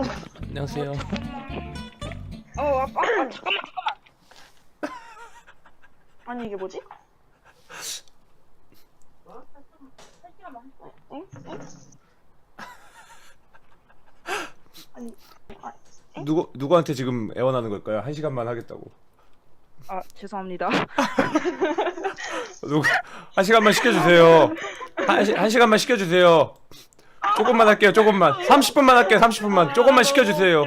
안녕하세요. 어, 아, 아, 아, 잠깐만, 잠깐만. 아니 이게 뭐지? 응? 응? 아니, 아, 누구 누구한테 지금 애원하는 걸까요? 한 시간만 하겠다고. 아 죄송합니다. 누구 한 시간만 시켜주세요. 한, 시, 한 시간만 시켜주세요. 조금만 할게요. 조금만. 30분만 할게요. 30분만. 조금만 시켜주세요.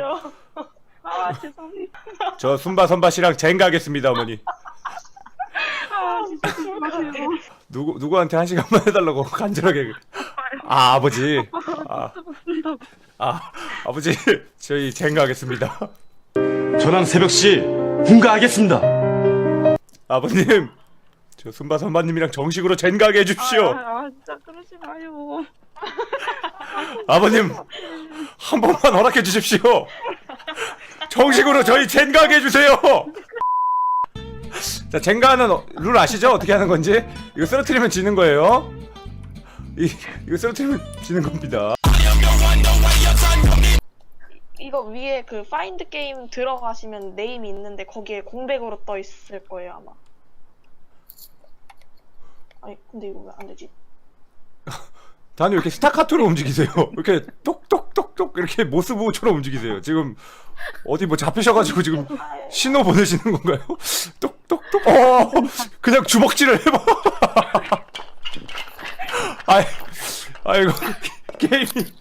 아 죄송합니다. 저 순바 선바 씨랑 젠가 하겠습니다, 어머니. 아 진짜 죄송해요. 누구 누구한테 한 시간만 해달라고 간절하게. 아 아버지. 아, 아 아버지 저희 젠가 하겠습니다. 저는 새벽시 분가하겠습니다. 아버님 저 순바 선바님이랑 정식으로 젠가하게 해주십시오. 아, 아 진짜 그러지 마요. 아버님 한 번만 허락해 주십시오. 정식으로 저희 젠가하게 해주세요. 자 젠가는 어- 룰 아시죠? 어떻게 하는 건지 이거 쓰러뜨리면 지는 거예요. 이 이거 쓰러뜨리면 지는 겁니다. 이거 위에 그 파인드 게임 들어가시면 네임이 있는데 거기에 공백으로 떠 있을 거예요 아마. 아니 근데 이거 왜 안 되지? 단이 이렇게 스타카토로 움직이세요. 이렇게 똑똑똑똑 이렇게 모스부처럼 움직이세요. 지금 어디 뭐 잡히셔가지고 지금 신호 보내시는 건가요? 똑똑똑. 어, 그냥 주먹질을 해봐. 아이, 아이고 게임이.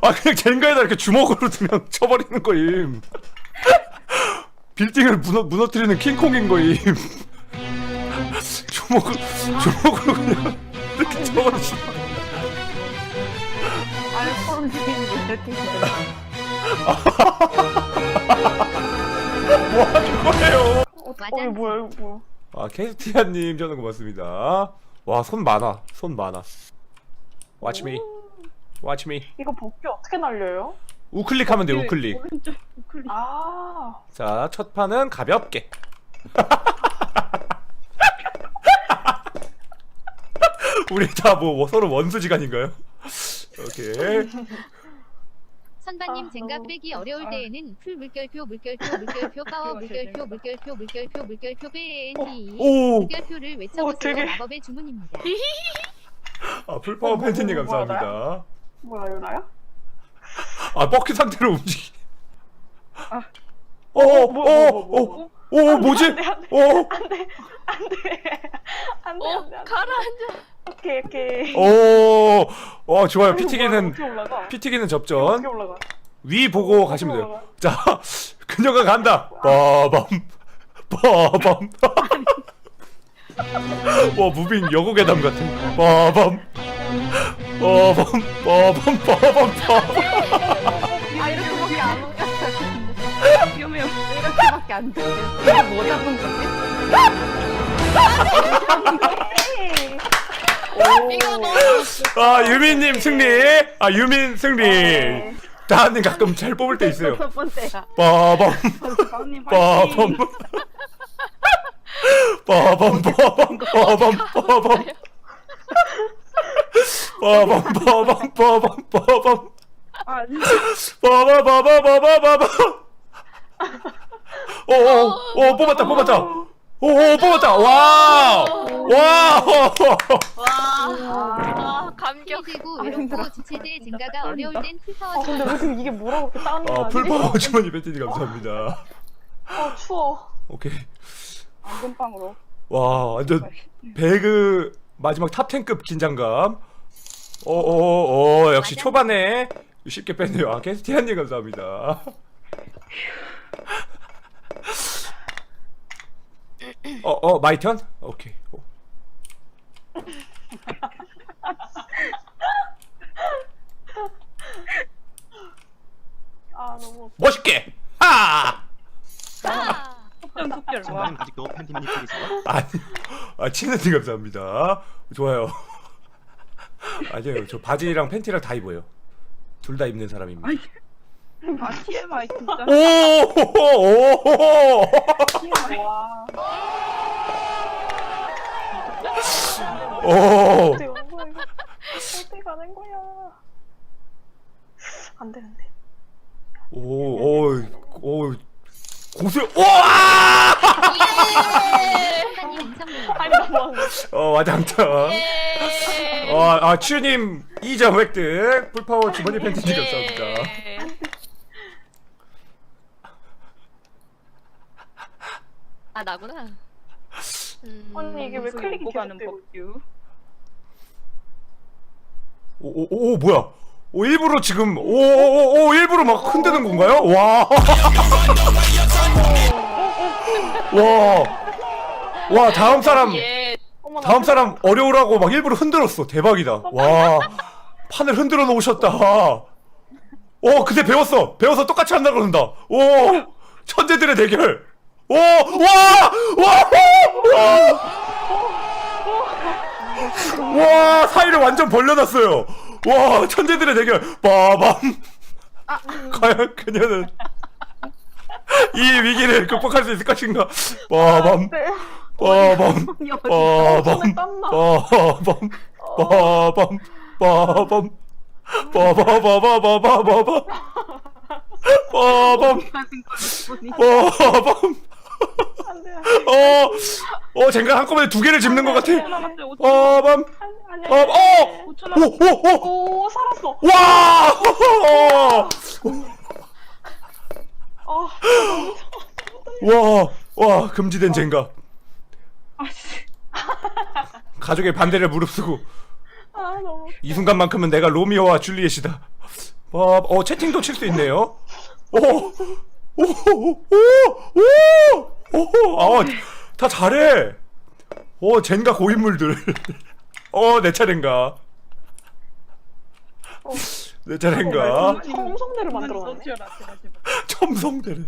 아 그냥 젠가에다 이렇게 주먹으로 그냥 쳐버리는 거임. 빌딩을 무너 무너뜨리는 킹콩인 거임. 주먹을 주먹으로 그냥 이렇게. 알코올 게임이 이렇게 뭐 하는 거예요? 어, 이거 뭐야 이거 뭐야? 아 캐스티아님 저는 고맙습니다. 와 손 많아, 손 많아. Watch me, watch me. 이거 복귀 어떻게 날려요? 우클릭하면 돼요, 우클릭. 오른쪽 우클릭. 아 자, 첫 판은 가볍게. 우리 다 뭐 서로 원수지간인가요? 오케이. 선반님 아, 젠가 너무- 빼기 어려울 아. 때에는 풀 물결표 물결표 물결표 파워 물결표 물결표 물결표 물결표 빼니 오, 물결표를 외쳐보세요 되게- 마법의 주문입니다. 아 풀파워 어, 뭐, 팬티님 뭐, 뭐, 감사합니다. 뭐야 이거 나야? 아 버킷 상태로 움직이. 아. 어, 어, 뭐, 뭐, 어, 어, 뭐지? 안 돼, 안 돼. 어, 안돼 안 돼 안 돼 안 돼 가라앉아. 오케이 오케이. 오, 와 좋아요. 피튀기는 어떻게 올라가? 피튀기는 어떻게 접전. 올라가? 위 보고 가시면 돼요. 올라가? 자, 그녀가 간다. 빠밤, 빠밤. 와 무빙 여고괴담 같아. 빠밤, 빠밤, 빠밤, 빠밤, 빠밤. 안 돼. 이거 뭐 잡은 거지? 이거 너무 아 유민님 승리. 아 유민 승리. 네. 다한님 가끔 잘 뽑을 때 있어요. 첫 번째야. 빠밤, 빠밤. 빠밤, 빠밤, 빠밤, 빠밤. 빠밤, 빠밤, 빠밤, 빠밤. 아 진짜. 빠바바바바바바바. 오오 오 뽑았다 뽑았다. 오오 뽑았다. 와. 와. 아, 감격. 들고 아, 외롭고 젠가가 떨린다. 어려울 땐 아 풀파워 근데 왜 지금 이게 뭐라고 이렇게 땀이 아 나지? 풀파워 주머니 벤티니 감사합니다. 아 추워. 오케이. 안금빵으로. 와 완전 배그 마지막 탑 10급 긴장감. 오 오 오 역시 초반에 쉽게 뺐네요. 아 캐스티안님 감사합니다. 어 어 마이 턴? 오케이. 어. 아 너무. 멋있게. 하. 속전 속결. 와. 선배님 아직도 팬티만 입고 계세요? 아니, 아 감사합니다. 좋아요. 아니에요, 저 바지랑 팬티랑 다 입어요. 둘 다 입는 사람입니다. 아 TMI 진짜. 오, 오, 와. 오. 어떻게 온 거야 이거? 어떻게 가는 거야? 안 되는데. 오, 오, 오, 고수, 와! 인성님. 아니 너무 어, 와장창. 어, 아, 추님 2점 획득. 풀파워 주머니 팬티지 감사합니다. 아 나구나. 음, 언니 이게 왜 클릭이 가는 되고? 법규. 오, 오, 오, 오, 뭐야? 오, 일부러 지금, 오, 오, 오, 일부러 막 흔드는 건가요? 와. 와. 와, 다음 사람, 예. 어머, 나 다음 사람 어려우라고 막 일부러 흔들었어. 대박이다. 와. 판을 흔들어 놓으셨다. 오, 그때 배웠어. 배워서 똑같이 한다 그런다. 오, 천재들의 대결. 오, 와, 와, 와, 와, 사이를 완전 벌려놨어요. 와, 천재들의 대결. 빠밤. 과연 그녀는 이 위기를 극복할 수 있을 것인가? 빠밤, 네. 빠밤, 빠밤, 땀나. 빠밤, 빠밤, 빠밤, 빠바바바바바바바, 빠밤, 빠밤. 안 돼. 어, 어, 젠가 한꺼번에 두 개를 짚는 것 같아. 남았어요. 5천 빠밤, 아니, 빠밤, 어, 5천 오, 오, 오, 오 살았어. 와, 어, 와, 와, 금지된 젠가. 아씨. 가족의 반대를 무릅쓰고 아 너무. 이 순간만큼은 내가 로미오와 줄리엣이다. 와, 어 채팅도 칠 수 있네요. 오, 오, 오, 오, 오, 아, 다 잘해. 오, 젠가 고인물들. 어, 내 차례인가? 내 차례인가? 청성대를 만들어놨네. 첨성대를.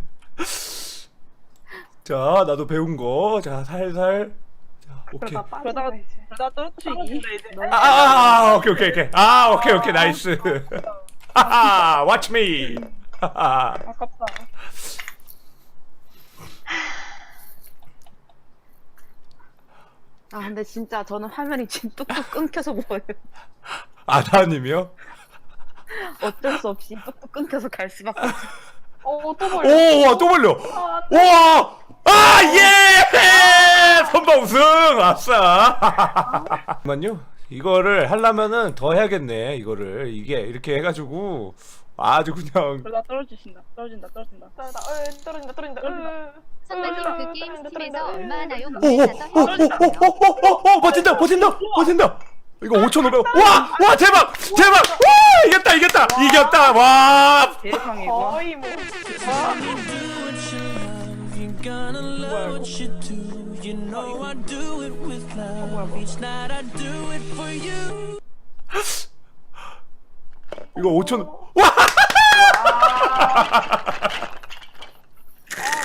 자, 나도 배운 거. 자, 살살. 자, 오케이. 그러다 그러다가 떨어뜨리기. 아, 아, 아, 오케이, 오케이, 오케이. 아, 오케이, 오케이, 나이스. 하하, watch me. 하하. 아깝다. 아 근데 진짜 저는 화면이 지금 뚝뚝 끊겨서 보여요. 아다님이요? 어쩔 수 없이 뚝뚝 끊겨서 갈 수밖에 없어. 어또 벌려. 오, 와, 또 벌려. 아, 와! 아, 예! 선바 우승! 아싸! 잠깐만요. 이거를 하려면은 더 해야겠네, 이거를. 이게 이렇게 해가지고 아주 그냥 나 떨어지신다. 떨어진다. 떨어진다. 떨어진다. 어, 음, 떨어진다. 떨어진다. 음. 선배님 음. 그 게임 스팀에서 얼마 나용 못해서 오오오오오오 버틴다 버틴다 버틴다 이거 5,500. 아, 와! 아, 와 아. 대박! 대박! 와 이겼다 이겼다 이겼다 와 대상이 와. 거의 뭐. 이거 5,000 와! 아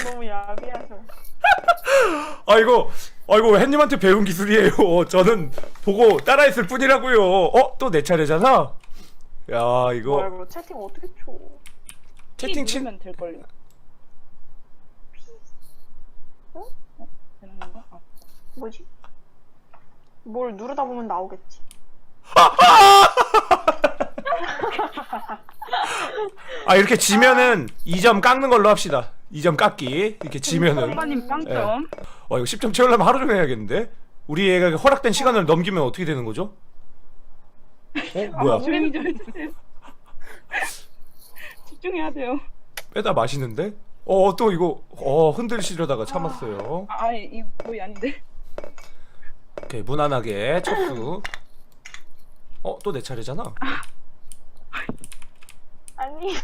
너무 야비하셔. 아 이거 아 이거 햇님한테 배운 기술이에요. 저는 보고 따라했을 뿐이라고요. 어? 또 내 차례잖아. 야 뭐야 이거 이거 채팅 어떻게 쳐? 채팅 친 치면 될 걸요. 어? 되는 건가? 아, 뭐지? 뭘 누르다 보면 나오겠지. 아 이렇게 지면은 2점 깎는 걸로 합시다. 2점 깎기. 이렇게 지면은 선반님 빵점. 어 이거 10점 채우려면 하루 종일 해야겠는데. 우리 애가 허락된 시간을 넘기면 어떻게 되는 거죠? 어 뭐야? 조용히 좀 해주세요. 집중해야 돼요. 빼다 마시는데? 어 또 이거 어 흔들시려다가 참았어요. 아, 아니 이거 거의 아닌데. 오케이 무난하게 척수. 어또 내 차례잖아. 아니.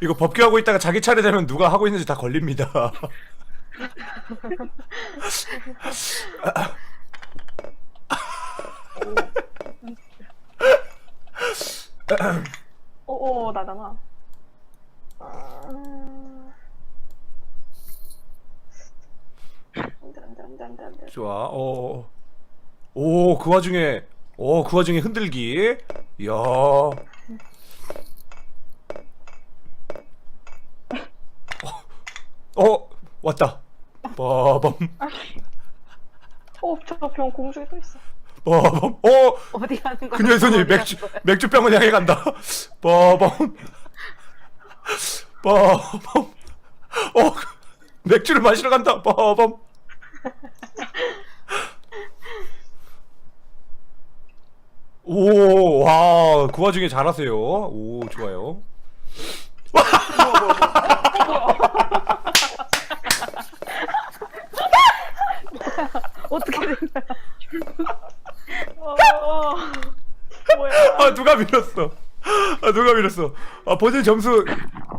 이거 법규하고 있다가 자기 차례 되면 누가 하고 있는지 다 걸립니다. 오오 나잖아. 음. 안돼 안돼 안돼 안돼 안돼. 좋아. 어. 오, 그 와중에 오, 그 와중에 흔들기. 이야. 어, 어 왔다. 빠밤 어, 저병 공중에 또 있어. 빠밤. 어 어디 가는 거야? 그녀의 손이 어디 맥주 가는 거야? 맥주병을 향해 간다. 빠밤 빠밤. 어 맥주를 마시러 간다. 빠밤. 오, 와, 그 와중에 잘하세요. 오, 좋아요. 어떻게 된 거야? 어, 뭐야? 아, 누가 밀었어? 아, 누가 밀었어? 아, 본인 점수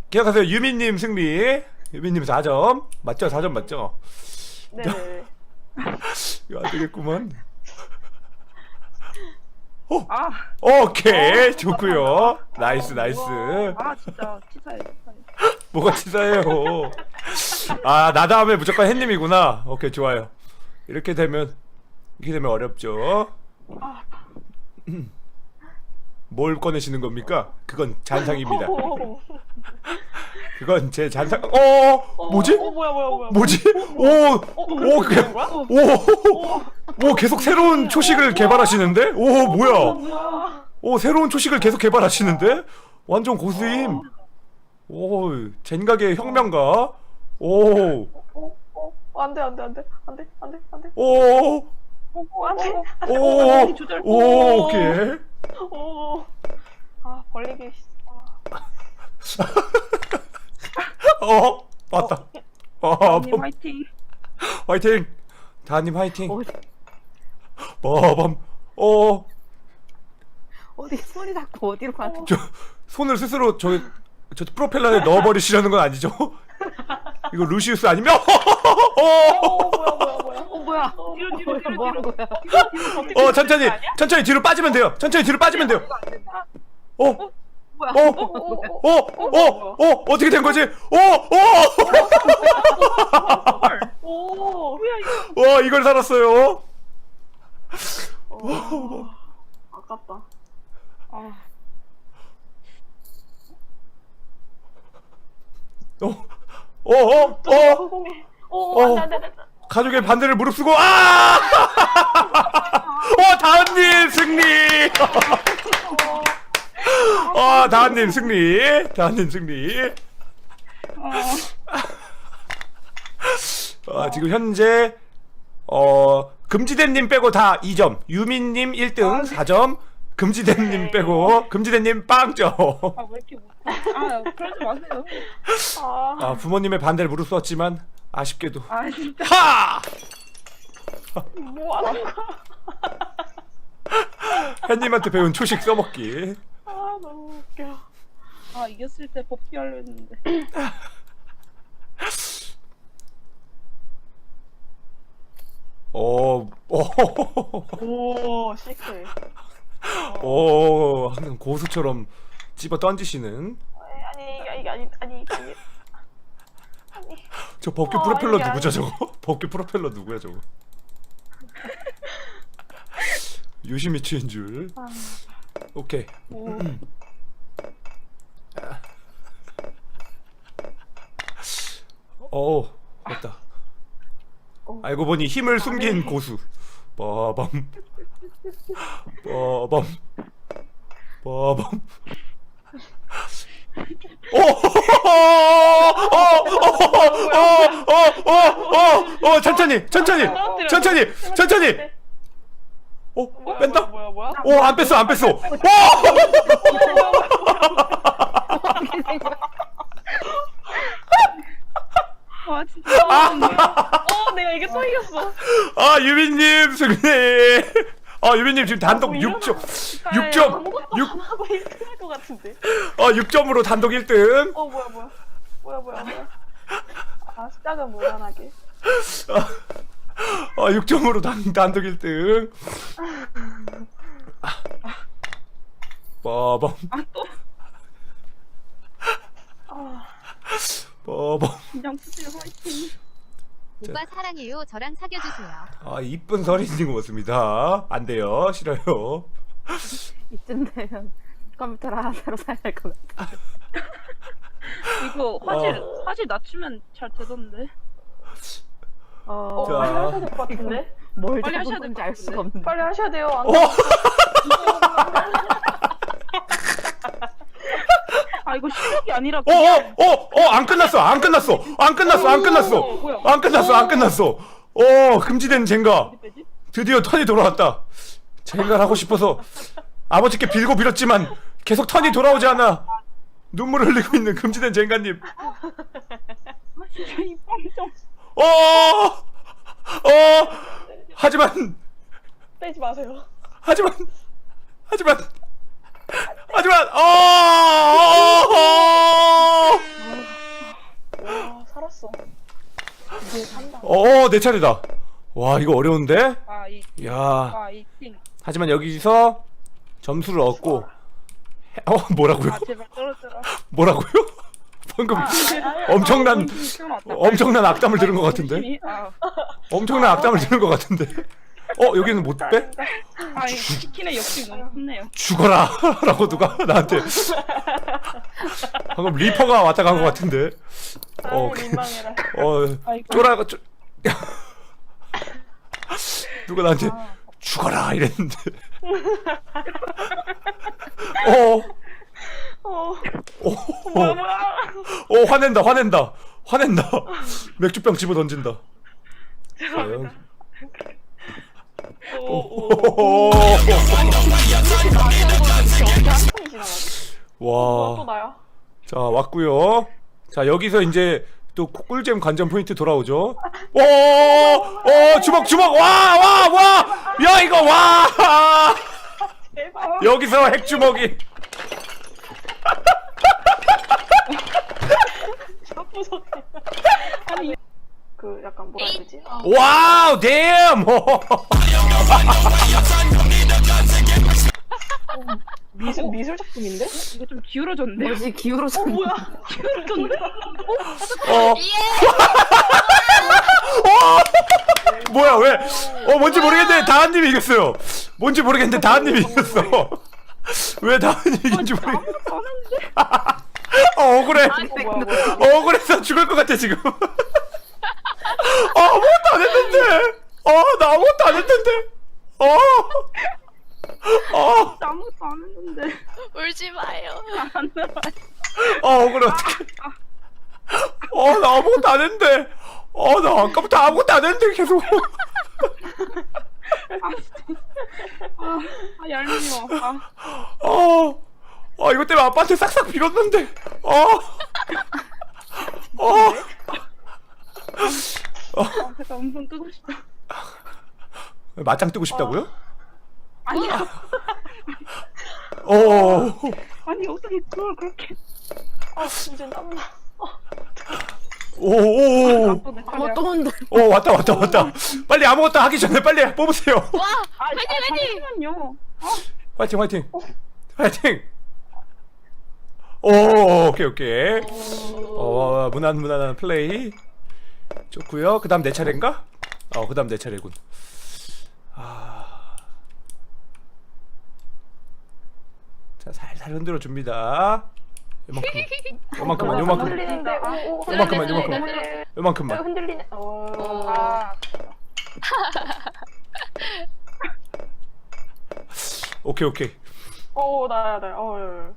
기억하세요. 유미님 승리. 유미님 4점. 맞죠? 4점 맞죠? 네네. 이거 안 되겠구만. 아, 오케이. 좋고요 나이스, 나이스. 아 진짜 치사해 치사해. 뭐가 치사해요. 아, 나 다음에 무조건 햇님이구나. 오케이, 좋아요. 이렇게 되면, 이렇게 되면 어렵죠. 음. 뭘 꺼내시는 겁니까? 그건 잔상입니다. 오, 그건 제 잔상. 어, 뭐지? 어, 뭐야, 뭐야, 뭐야. 뭐지? 오, 오, 그냥, 오, 오, 계속 새로운 초식을 개발하시는데? 오, 뭐야? 뭐야? 오, 새로운 초식을 계속 개발하시는데? 완전 고수임. 오, 젠각의 혁명가. 오, 어, 어, 안 돼, 안 돼, 안 돼, 안 돼, 안 돼, 안 돼. 오, 어, 안 돼. 오, 조절. 오, 오케이. 오. 아, 벌리기. 아, 어, 맞다. 어, 언니 화이팅. 화이팅. 다님 화이팅. 어디 빠밤. 어, 어디 손이 자꾸 어디로 가는 저 손을 스스로 저, 저 프로펠러에 넣어버리시려는 건 아니죠? 이거 루시우스 아니면? 어, 어, 뭐야, 뭐야, 뭐야. 어 뭐야? 뒤로 뒤로 뒤로 뭐 뒤로. 거야? 어, 천천히, 천천히 뒤로 빠지면 돼요. 천천히 뒤로 빠지면 돼요. 어, 어, 뭐야? 어, 어, 어, 어. 어, 어, 어, 어떻게 된 거지? 어, 어, 오. 뭐야 이거? 와, 이걸 살았어요. 어. 아깝다. 아, 어, 어, 어, 또 어, 성공해. 오, 어. 안 돼, 안 돼, 안 돼. 가족의 반대를 무릅쓰고, 아! 어, 다은님 승리! 어, 다은님 승리! 다은님 승리! 어, 아, 지금 현재 어 금지된님 빼고 다 2점, 유민님 1등 4점, 금지된님 빼고 금지된님 빵점. 아, 왜 이렇게 못해? 아, 그러지 마세요. 아, 아 부모님의 반대를 무릅쓰었지만 아쉽게도 아, 진짜. 하! 뭐 하는 거야? 햇님한테 배운 초식 써먹기. 아, 이겼을 때 복귀 하려 했는데. 어, 어, 오, 시크. 어, 항상 고수처럼 집어 던지시는 아니, 아니, 아니, 아니, 아니. 아니. 저 법규 어, 프로펠러 이게 누구죠 저거? 법규 프로펠러 누구야 저거? 요시미츠인 줄. 아. 오케이. 오. 어, 됐다. 어. 알고 보니 힘을 숨긴 고수. 빠밤. 빠밤. 빠밤. 오! 어, 어, 어, 어, 어, 어, 천천히, 천천히, 천천히, 천천히. 어, 뭐야, 뺀다? 뭐야, 뭐야? 오, 안 뺐어, 안 뺐어. 오! 와, 진짜. 어, 내가 이게 또 이겼어. 아, 유빈님 승리. 아, 유빈님 지금 단독 아, 뭐 6점, 이러나? 6점, 아무것도 6, 안 하고 1등 할것 같은데. 어, 6점으로 단독 1등. 어, 뭐야, 뭐야. 뭐야, 뭐야, 뭐야. 아, 시작은 무난하게. 아, 6점으로 단, 단독 1등. 빠밤, 아, 또. 아, 그냥 푸세요, 화이팅. 오빠 사랑해요. 저랑 사귀어 주세요. 아, 이쁜 것 같습니다. 안 돼요. 싫어요. 이쯤 되면 컴퓨터를 하나 새로 사야 할 것 같아. 이거 화질 화질 낮추면 잘 되던데. 어, 자. 빨리 하셔야 될 것 같은데? 뭘 빨리 하셔야 건지 알 수가. 없는데. 빨리 하셔야 돼요. 안 어? 아 이거 실력이 아니라 어, 어, 어, 어, 안 끝났어, 안 끝났어, 안 끝났어, 안 끝났어, 뭐야? 안 끝났어, 안 끝났어. 어, 금지된 젠가. 어디 빼지? 드디어 턴이 돌아왔다. 젠가를 하고 싶어서 아버지께 빌고 빌었지만 계속 턴이 돌아오지 않아. 눈물을 흘리고 있는 금지된 젠가님. 아 진짜 이빵 좀. 어, 어, 하지만, 빼지 마세요. 하지만, 하지만, 하지만, 어, 어, 어, 와 살았어. 이제 산다. 어, 내 차례다. 와, 이거 어려운데? 아이 야, 아이팅. 하지만 여기서 점수를 얻고, 해- 어, 뭐라고요? 아 제발 떨어져라. 뭐라고요? 방금 아, 엄청난. 엄청난 악담을 들은 것 같은데? 아, 엄청난 악담을 들은 것 같은데? 어, 여기는 못 빼? 아 이 치킨의 역시 너무 컸네요. 죽어라! 라고 누가 나한테. 방금 리퍼가 왔다 간 것 같은데? 어, 아, 민망해라. 어, 아이고. 쪼라가, 쪼... 누가 나한테 죽어라! 이랬는데. 어, 어. 어, 어, 어, 화낸다, 화낸다, 화낸다. 맥주병 집어 던진다. 한판 어, 또 와. 자 왔고요. 자 여기서 이제 또 꿀잼 관전 포인트 돌아오죠. 오, 오, 주먹, 주먹, 와, 와, 와, 야 이거 와, 제발. 여기서 핵 주먹이. 무섭게. 아니 그 약간 뭐라 해야 되지? 아, 와우, 댐. 미술 미술 작품인데? 이거 좀 기울어졌네. 뭐지 기울어서. 뭐야? 기울어졌네. 어. 어. 뭐야 왜? 어 뭔지 모르겠는데 다한님이 이겼어요. 뭔지 모르겠는데 다한님이 이겼어. 왜 다한님이 이긴지 모르겠. 아무것도 안 했는데. 어 억울해. 어, 뭐야 뭐야? 억울해서 죽을 것 같아 지금. 어, 아무것도 안 했는데. 어나 아무것도 안 했는데. 어. 어. 아무것도 안 했는데. 울지 마요. 안 들어. 어 억울해 어떡해. 어나 아무것도 안 했는데. 어나 아까부터 아무것도 안 했는데 계속. 아 얄미워. 아, 어, 어, 이것 때문에 아빠한테 싹싹 빌었는데, 어, 어, 아 잠깐 음성 끄고 싶다. 맞짱 뜨고 싶다고요? 아니야. 어, 아니 어떻게 그걸 그렇게. 아 진짜 땀나. 오, 오, 오, 차례야. 어또 온다. 오, 왔다, 왔다, 왔다. 빨리 아무것도 하기 전에 빨리 뽑으세요. 와, 아, 화이팅, 아, 화이팅! 잠시만요. 화이팅, 화이팅, 화이팅. 오, 오케이, 오케이. 어, 무난, 무난한 플레이. 좋고요. 그 다음 내 차례인가? 어, 그 다음 내 차례군. 아. 자, 살살 흔들어 줍니다. 요만큼, 요만큼만, 요만큼, 흔들리는데. 오, 오, 요만큼만, 흔들리네, 요만큼만, 흔들리네. 요만큼만. 흔들리네. 어. 아, 오케이, 오케이. 어 나야 나야. 어. 예, 예.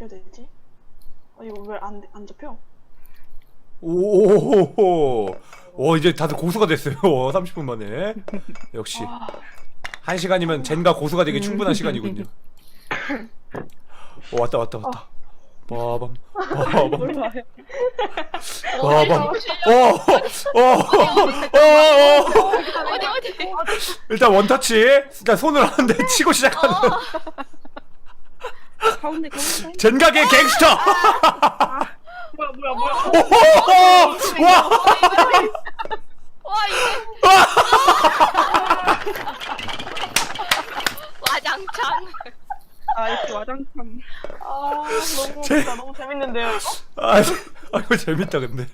어떻게 해야 되지? 어, 이거 왜 안 안 잡혀? 오, 오, 이제 다들 고수가 됐어요. 30분 만에. 역시. 한 시간이면 젠가 고수가 되기 충분한 시간이군요. 오, 왔다, 왔다, 왔다. 빠밤, 빠밤, 몰라요. 빠밤. 어, 어, 어, 어, 어. 어디 어디? 일단 원터치. 일단 손으로 하는데 치고 시작하는. 가운데 가운데. 젠가계 갱스터. 뭐야 뭐야 뭐야. 오, 와, 와 이게 와장창. 아 이렇게 와장창. 아 너무 제- 진짜 너무 재밌는데요. 이거? 아, 아, 이거 재밌다 근데.